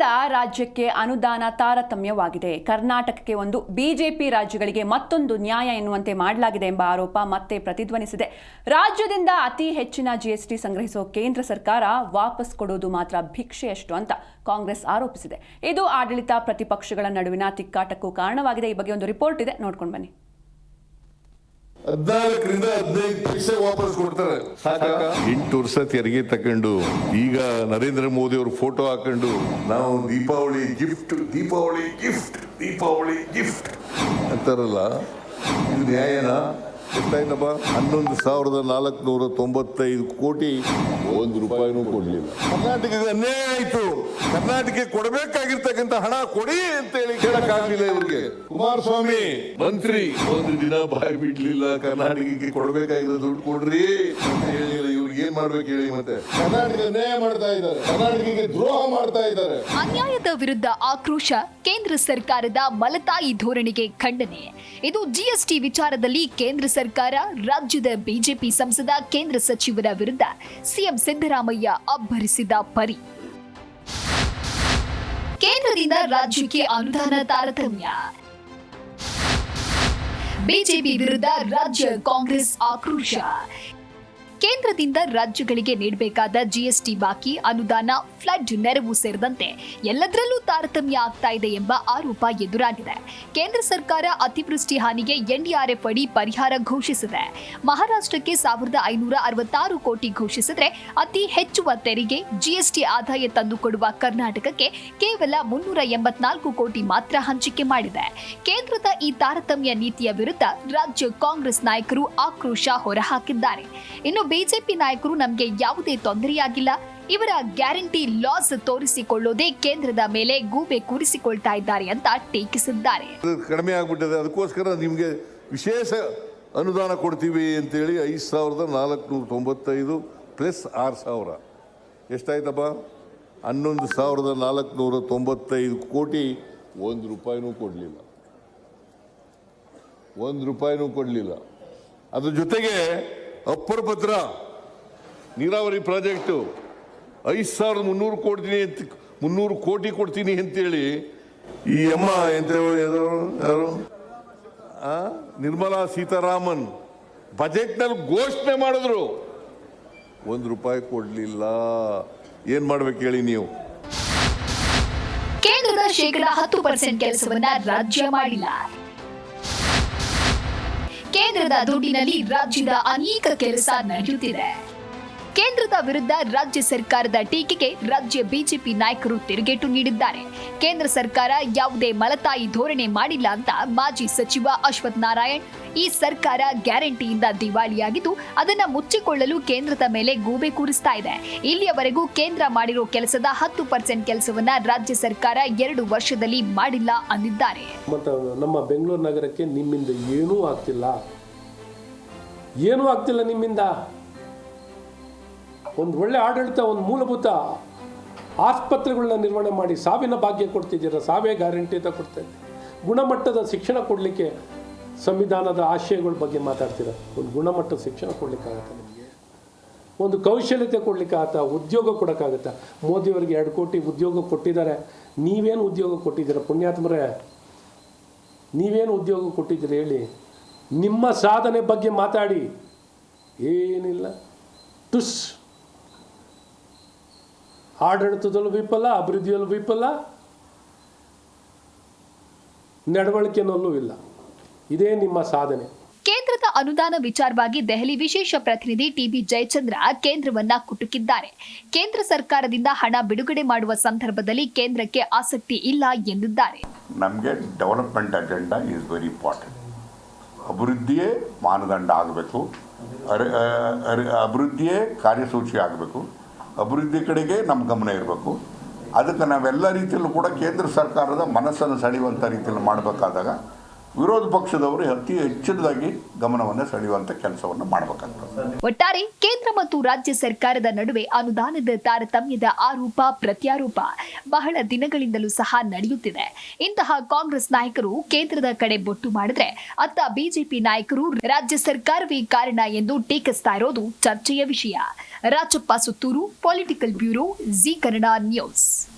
ರಾಜ್ಯದಿಂದ ರಾಜ್ಯಕ್ಕೆ ಅನುದಾನ ತಾರತಮ್ಯವಾಗಿದೆ. ಕರ್ನಾಟಕಕ್ಕೆ ಒಂದು ಬಿಜೆಪಿ ರಾಜ್ಯಗಳಿಗೆ ಮತ್ತೊಂದು ನ್ಯಾಯ ಎನ್ನುವಂತೆ ಮಾಡಲಾಗಿದೆ ಎಂಬ ಆರೋಪ ಮತ್ತೆ ಪ್ರತಿಧ್ವನಿಸಿದೆ. ರಾಜ್ಯದಿಂದ ಅತಿ ಹೆಚ್ಚಿನ ಜಿಎಸ್ಟಿ ಸಂಗ್ರಹಿಸುವ ಕೇಂದ್ರ ಸರ್ಕಾರ ವಾಪಸ್ ಕೊಡೋದು ಮಾತ್ರ ಭಿಕ್ಷೆಯಷ್ಟು ಅಂತ ಕಾಂಗ್ರೆಸ್ ಆರೋಪಿಸಿದೆ. ಇದು ಆಡಳಿತ ಪ್ರತಿಪಕ್ಷಗಳ ನಡುವಿನ ತಿಕ್ಕಾಟಕ್ಕೂ ಕಾರಣವಾಗಿದೆ. ಈ ಬಗ್ಗೆ ಒಂದು ರಿಪೋರ್ಟ್ ಇದೆ. ನೋಡ್ಕೊಂಡು ಬನ್ನಿ. ಹದಿನಾಲ್ಕರಿಂದ ಹದಿನೈದು ಪೈಸೆ ವಾಪಸ್ ಕೊಡ್ತಾರೆ. ಸಾಕ? ಎಂಟು ವರ್ಷ ತೆರಿಗೆ ತಕೊಂಡು ಈಗ ನರೇಂದ್ರ ಮೋದಿ ಅವ್ರ ಫೋಟೋ ಹಾಕೊಂಡು ನಾವು Deepavali gift Deepavali gift Deepavali gift ಅಂತಾರಲ್ಲ ಇದು ನ್ಯಾಯನಾ? ಎಷ್ಟಾಯ್ತಪ್ಪ ಹನ್ನೊಂದು ಸಾವಿರದ ನಾಲ್ಕುನೂರ ತೊಂಬತ್ತೈದು ಕೋಟಿ. ಒಂದು ರೂಪಾಯಿನೂ ಕೊಡಲಿಲ್ಲ. ಕರ್ನಾಟಕದ ಅನ್ಯಾಯ ಆಯ್ತು. ಕರ್ನಾಟಕಕ್ಕೆ ಕೊಡಬೇಕಾಗಿರ್ತಕ್ಕಂಥ ಹಣ ಕೊಡಿ ಅಂತ ಹೇಳಿ ಕೇಳಕ್ಕಾಗ್ಲಿಲ್ಲ ಇವ್ರಿಗೆ. ಕುಮಾರಸ್ವಾಮಿ. ಮಂತ್ರಿ ಒಂದು ದಿನ ಬಾಯಿ ಬಿಡ್ಲಿಲ್ಲ. ಕರ್ನಾಟಕಕ್ಕೆ ಕೊಡಬೇಕಾಗಿರೋ ದುಡ್ಡು ಕೊಡ್ರಿ ಅಂತ ಹೇಳಿಲ್ಲ ಇವ್ರಿಗೆ ಏನ್ ಮಾಡ್ಬೇಕು ಹೇಳಿ ಮತ್ತೆ? ಕರ್ನಾಟಕ ನ್ಯಾಯ ಮಾಡ್ತಾ ಇದ್ದಾರೆ. ಕರ್ನಾಟಕಕ್ಕೆ ದ್ರೋಹ ಮಾಡ್ತಾ ಇದ್ದಾರೆ. ಅನ್ಯಾಯದ ವಿರುದ್ಧ ಆಕ್ರೋಶ ಕೇಂದ್ರ ಸರ್ಕಾರದ ಮಲತಾಯಿ ಧೋರಣೆಗೆ ಖಂಡನೆ. ಇದು ಜಿಎಸ್ಟಿ ವಿಚಾರದಲ್ಲಿ ಕೇಂದ್ರ ಸರ್ಕಾರ ರಾಜ್ಯದ ಬಿಜೆಪಿ ಸಂಸದ ಕೇಂದ್ರ ಸಚಿವರ ವಿರುದ್ಧ ಸಿಎಂ ಸಿದ್ದರಾಮಯ್ಯ ಅಬ್ಬರಿಸಿದ ಪರಿ. ಕೇಂದ್ರದಿಂದ ರಾಜ್ಯಕ್ಕೆ ಅನುದಾನ ತಾರತಮ್ಯ. ಬಿಜೆಪಿ ವಿರುದ್ಧ ರಾಜ್ಯ ಕಾಂಗ್ರೆಸ್ ಆಕ್ರೋಶ. ಕೇಂದ್ರದಿಂದ ರಾಜ್ಯಗಳಿಗೆ ನೀಡಬೇಕಾದ ಜಿಎಸ್ಟಿ ಬಾಕಿ, ಅನುದಾನ, ಫ್ಲಡ್ ನೆರವು ಸೇರಿದಂತೆ ಎಲ್ಲದರಲ್ಲೂ ತಾರತಮ್ಯ ಆಗ್ತಾ ಇದೆ ಎಂಬ ಆರೋಪ ಎದುರಾಗಿದೆ. ಕೇಂದ್ರ ಸರ್ಕಾರ ಅತಿವೃಷ್ಟಿ ಹಾನಿಗೆ ಎನ್ಡಿಆರ್ಎಫ್ ಅಡಿ ಪರಿಹಾರ ಘೋಷಿಸಿದೆ. ಮಹಾರಾಷ್ಟ್ರಕ್ಕೆ ಸಾವಿರದ ಐನೂರ ಅರವತ್ತಾರು ಕೋಟಿ ಘೋಷಿಸಿದ್ರೆ ಅತಿ ಹೆಚ್ಚುವ ತೆರಿಗೆ ಜಿಎಸ್ಟಿ ಆದಾಯ ತಂದುಕೊಡುವ ಕರ್ನಾಟಕಕ್ಕೆ ಕೇವಲ ಮುನ್ನೂರ ಎಂಬತ್ನಾಲ್ಕು ಕೋಟಿ ಮಾತ್ರ ಹಂಚಿಕೆ ಮಾಡಿದೆ. ಕೇಂದ್ರದ ಈ ತಾರತಮ್ಯ ನೀತಿಯ ವಿರುದ್ಧ ರಾಜ್ಯ ಕಾಂಗ್ರೆಸ್ ನಾಯಕರು ಆಕ್ರೋಶ ಹೊರಹಾಕಿದ್ದಾರೆ. ಇನ್ನು ಬಿಜೆಪಿ ನಾಯಕರು ನಮಗೆ ಯಾವುದೇ ತೊಂದರೆಯಾಗಿಲ್ಲ. ಇವರ ಗ್ಯಾರಂಟಿ ಲಾಸ್ ತೋರಿಸಿಕೊಳ್ಳೋದೇ ಕೇಂದ್ರದ ಮೇಲೆ ಗೂಬೆ ಕೂರಿಸಿಕೊಳ್ತಾ ಇದ್ದಾರೆ ಅಂತ ಟೀಕಿಸಿದ್ದಾರೆ. ಕಡಿಮೆ ಆಗ್ಬಿಟ್ಟಿದೆ. ಅದಕ್ಕೋಸ್ಕರ ನಿಮಗೆ ವಿಶೇಷ ಅನುದಾನ ಕೊಡ್ತೀವಿ ಅಂತೇಳಿ ಐದು ಸಾವಿರದ ನಾಲ್ಕುನೂರ ತೊಂಬತ್ತೈದು ಪ್ಲಸ್ ಆರು ಸಾವಿರ. ಎಷ್ಟಾಯ್ತಪ್ಪ? ಹನ್ನೊಂದು ಸಾವಿರದ ನಾಲ್ಕುನೂರ ತೊಂಬತ್ತೈದು ಕೋಟಿ ಒಂದು ರೂಪಾಯಿನೂ ಕೊಡಲಿಲ್ಲ. ಒಂದು ರೂಪಾಯಿನೂ ಕೊಡಲಿಲ್ಲ. ಅದ್ರ ಜೊತೆಗೆ ಅಪ್ಪರ್ ಭದ್ರ. ನೀರಾವರಿ ಪ್ರಾಜೆಕ್ಟು. ಐದು ಸಾವಿರದ ಮುನ್ನೂರು ಕೊಡ್ತೀನಿ ಅಂತ, ಮುನ್ನೂರು ಕೋಟಿ ಕೊಡ್ತೀನಿ ಅಂತೇಳಿ ಈ ಅಮ್ಮ ಎಂತ ಯಾರು? ನಿರ್ಮಲಾ ಸೀತಾರಾಮನ್. ಬಜೆಟ್ನಲ್ಲಿ ಘೋಷಣೆ ಮಾಡಿದ್ರು. ಒಂದು ರೂಪಾಯಿ ಕೊಡಲಿಲ್ಲ. ಏನು ಮಾಡ್ಬೇಕು ಹೇಳಿ ನೀವು? ಕೇಂದ್ರದ ಶೇಕಡ ಹತ್ತು ಪರ್ಸೆಂಟ್ ಕೆಲಸವನ್ನ ರಾಜ್ಯ ಮಾಡಿಲ್ಲ. ಕೇಂದ್ರದ ದುಡ್ಡಿನಲ್ಲಿ ರಾಜ್ಯದ ಅನೇಕ ಕೆಲಸ ನಡೆಯುತ್ತಿದೆ. ಕೇಂದ್ರದ ವಿರುದ್ಧ ರಾಜ್ಯ ಸರ್ಕಾರದ ಟೀಕೆಗೆ ರಾಜ್ಯ ಬಿಜೆಪಿ ನಾಯಕರು ತಿರುಗೇಟು ನೀಡಿದ್ದಾರೆ. ಕೇಂದ್ರ ಸರ್ಕಾರ ಯಾವುದೇ ಮಲತಾಯಿ ಧೋರಣೆ ಮಾಡಿಲ್ಲ ಅಂತ ಮಾಜಿ ಸಚಿವ ಅಶ್ವಥ್ ನಾರಾಯಣ್, ಈ ಸರ್ಕಾರ ಗ್ಯಾರಂಟಿಯಿಂದ ದಿವಾಳಿಯಾಗಿದ್ದು, ಅದನ್ನ ಮುಚ್ಚಿಕೊಳ್ಳಲು ಕೇಂದ್ರದ ಮೇಲೆ ಗೂಬೆ ಕೂರಿಸ್ತಾ ಇದೆ. ಇಲ್ಲಿಯವರೆಗೂ ಕೇಂದ್ರ ಮಾಡಿರೋ ಕೆಲಸದ ಹತ್ತು ಪರ್ಸೆಂಟ್ ಕೆಲಸವನ್ನ ರಾಜ್ಯ ಸರ್ಕಾರ ಎರಡು ವರ್ಷದಲ್ಲಿ ಮಾಡಿಲ್ಲ ಅಂದಿದ್ದಾರೆ. ನಮ್ಮ ಬೆಂಗಳೂರು ನಗರಕ್ಕೆ ನಿಮ್ಮಿಂದ ಏನೂ ಆಗ್ತಿಲ್ಲ. ಏನೂ ಆಗ್ತಿಲ್ಲ ನಿಮ್ಮಿಂದ. ಒಂದು ಒಳ್ಳೆ ಆಡಳಿತ, ಒಂದು ಮೂಲಭೂತ ಆಸ್ಪತ್ರೆಗಳನ್ನ ನಿರ್ವಹಣೆ ಮಾಡಿ ಸಾವಿನ ಭಾಗ್ಯ ಕೊಡ್ತಿದ್ದೀರ? ಸಾವೇ ಗ್ಯಾರಂಟಿ ಅಂತ ಕೊಡ್ತಾ ಗುಣಮಟ್ಟದ ಶಿಕ್ಷಣ ಕೊಡಲಿಕ್ಕೆ ಸಂವಿಧಾನದ ಆಶಯಗಳ ಬಗ್ಗೆ ಮಾತಾಡ್ತೀರಾ? ಒಂದು ಗುಣಮಟ್ಟದ ಶಿಕ್ಷಣ ಕೊಡಲಿಕ್ಕಾಗತ್ತೆ ನಿಮಗೆ? ಒಂದು ಕೌಶಲ್ಯತೆ ಕೊಡಲಿಕ್ಕಾಗತ್ತಾ? ಉದ್ಯೋಗ ಕೊಡೋಕ್ಕಾಗತ್ತಾ? ಮೋದಿಯವರಿಗೆ ಎರಡು ಕೋಟಿ ಉದ್ಯೋಗ ಕೊಟ್ಟಿದ್ದಾರೆ. ನೀವೇನು ಉದ್ಯೋಗ ಕೊಟ್ಟಿದ್ದೀರ? ಪುಣ್ಯಾತ್ಮರೇ, ನೀವೇನು ಉದ್ಯೋಗ ಕೊಟ್ಟಿದ್ದೀರಿ ಹೇಳಿ. ನಿಮ್ಮ ಸಾಧನೆ ಬಗ್ಗೆ ಮಾತಾಡಿ. ಏನಿಲ್ಲ. ಟುಸ್. ಆಡಳಿತದಲ್ಲೂ ವಿಫಲ ಅಭಿವೃದ್ಧಿಯಲ್ಲೂ ವಿಫಲ ನಡವಳಿಕೆನಲ್ಲೂ ಇಲ್ಲ. ಇದೇ ನಿಮ್ಮ ಸಾಧನೆ. ಕೇಂದ್ರದ ಅನುದಾನ ವಿಚಾರವಾಗಿ ದೆಹಲಿ ವಿಶೇಷ ಪ್ರತಿನಿಧಿ ಟಿಬಿ ಜಯಚಂದ್ರ ಕೇಂದ್ರವನ್ನ ಕುಟುಕಿದ್ದಾರೆ. ಕೇಂದ್ರ ಸರ್ಕಾರದಿಂದ ಹಣ ಬಿಡುಗಡೆ ಮಾಡುವ ಸಂದರ್ಭದಲ್ಲಿ ಕೇಂದ್ರಕ್ಕೆ ಆಸಕ್ತಿ ಇಲ್ಲ ಎಂದಿದ್ದಾರೆ. ನಮಗೆ development agenda is very important ಅಭಿವೃದ್ಧಿಯೇ ಮಾನದಂಡ ಆಗಬೇಕು. ಅಭಿವೃದ್ಧಿಯೇ ಕಾರ್ಯಸೂಚಿ ಆಗಬೇಕು. ಅಭಿವೃದ್ಧಿ ಕಡೆಗೆ ನಮ್ಮ ಗಮನ ಇರಬೇಕು. ಅದಕ್ಕೆ ನಾವೆಲ್ಲ ರೀತಿಯಲ್ಲೂ ಕೂಡ ಕೇಂದ್ರ ಸರ್ಕಾರದ ಮನಸ್ಸನ್ನು ಸೆಳೆಯುವಂಥ ರೀತಿಯಲ್ಲಿ ಮಾಡಬೇಕಾದಾಗ ವಿರೋಧ ಪಕ್ಷದವರು ಅತಿ ಹೆಚ್ಚಿನದಾಗಿ ಗಮನವನ್ನು ಸೆಳೆಯುವಂತ ಕೆಲಸವನ್ನು ಮಾಡಬೇಕಾಗ್ತದೆ. ಒಟ್ಟಾರೆ ಕೇಂದ್ರ ಮತ್ತು ರಾಜ್ಯ ಸರ್ಕಾರದ ನಡುವೆ ಅನುದಾನದ ತಾರತಮ್ಯದ ಆರೋಪ, ಪ್ರತ್ಯಾರೋಪ ಬಹಳ ದಿನಗಳಿಂದಲೂ ಸಹ ನಡೆಯುತ್ತಿದೆ. ಇಂತಹ ಕಾಂಗ್ರೆಸ್ ನಾಯಕರು ಕೇಂದ್ರದ ಕಡೆ ಬೊಟ್ಟು ಮಾಡಿದ್ರೆ ಅತ್ತ ಬಿಜೆಪಿ ನಾಯಕರು ರಾಜ್ಯ ಸರ್ಕಾರವೇ ಕಾರಣ ಎಂದು ಟೀಕಿಸ್ತಾ ಇರೋದು ಚರ್ಚೆಯ ವಿಷಯ. Rajappa Suttur political bureau G Kannada news